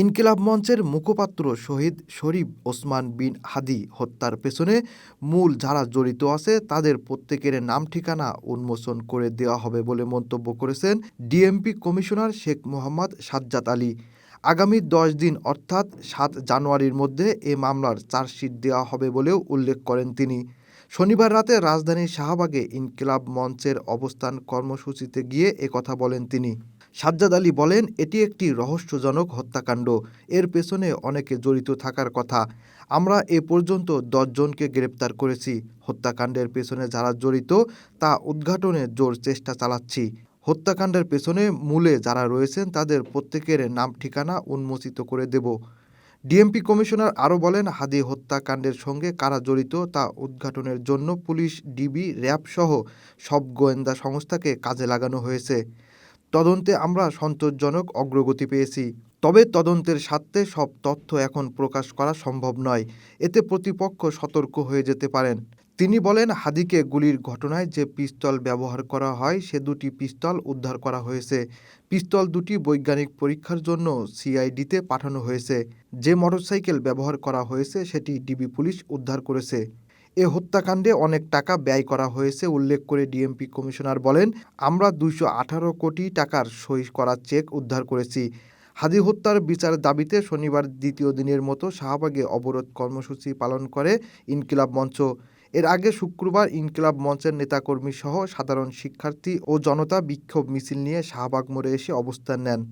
ইনকিলাব মঞ্চের মুখপাত্র শহীদ শরীফ ওসমান বিন হাদি হত্যার পেছনে মূল যারা জড়িত আছে, তাদের প্রত্যেকের নাম ঠিকানা উন্মোচন করে দেওয়া হবে বলে মন্তব্য করেছেন ডিএমপি কমিশনার শেখ মোহাম্মদ সাজ্জাদ আলী। আগামী দশ দিন, অর্থাৎ সাত জানুয়ারির মধ্যে এ মামলার চার্জশিট দেওয়া হবে বলেও উল্লেখ করেন তিনি। শনিবার রাতে রাজধানীর শাহবাগে ইনকিলাব মঞ্চের অবস্থান কর্মসূচিতে গিয়ে একথা বলেন তিনি। সাজ্জাদ আলী বলেন, এটি একটি রহস্যজনক হত্যাকাণ্ড। এর পেছনে অনেকে জড়িত থাকার কথা। আমরা এ পর্যন্ত দশজনকে গ্রেপ্তার করেছি। হত্যাকাণ্ডের পেছনে যারা জড়িত, তা উদ্ঘাটনে জোর চেষ্টা চালাচ্ছি। হত্যাকাণ্ডের পেছনে মূলে যারা রয়েছেন, তাদের প্রত্যেকের নাম ঠিকানা উন্মোচিত করে দেব। ডিএমপি কমিশনার আরও বলেন, হাদি হত্যাকাণ্ডের সঙ্গে কারা জড়িত তা উদ্ঘাটনের জন্য পুলিশ, ডিবি, র্যাব সহ সব গোয়েন্দা সংস্থাকে কাজে লাগানো হয়েছে। তদন্তে আমরা সন্তোষজনক অগ্রগতি পেয়েছি। তবে তদন্তের স্বার্থে সব তথ্য এখন প্রকাশ করা সম্ভব নয়। এতে প্রতিপক্ষ সতর্ক হয়ে যেতে পারেন। তিনি বলেন, হাদিকে গুলির ঘটনায় যে পিস্তল ব্যবহার করা হয়, সে দুটি পিস্তল উদ্ধার করা হয়েছে। পিস্তল দুটি বৈজ্ঞানিক পরীক্ষার জন্য সিআইডিতে পাঠানো হয়েছে। যে মোটরসাইকেল ব্যবহার করা হয়েছে, সেটি ডিবি পুলিশ উদ্ধার করেছে। এ হত্যাকাণ্ডে অনেক টাকা ব্যয় করা হয়েছে, উল্লেখ করে ডিএমপি কমিশনার বলেন, আমরা দুইশো আঠারো কোটি টাকার সই করা চেক উদ্ধার করেছি। হাদি হত্যার বিচার দাবিতে শনিবার দ্বিতীয় দিনের মতো শাহবাগে অবরোধ কর্মসূচি পালন করে ইনকিলাব মঞ্চ। এর আগে শুক্রবার ইনকিলাব মঞ্চের নেতাকর্মী সহ সাধারণ শিক্ষার্থী ও জনতা বিক্ষোভ মিছিল নিয়ে শাহবাগ মোড়ে এসে অবস্থান নেন।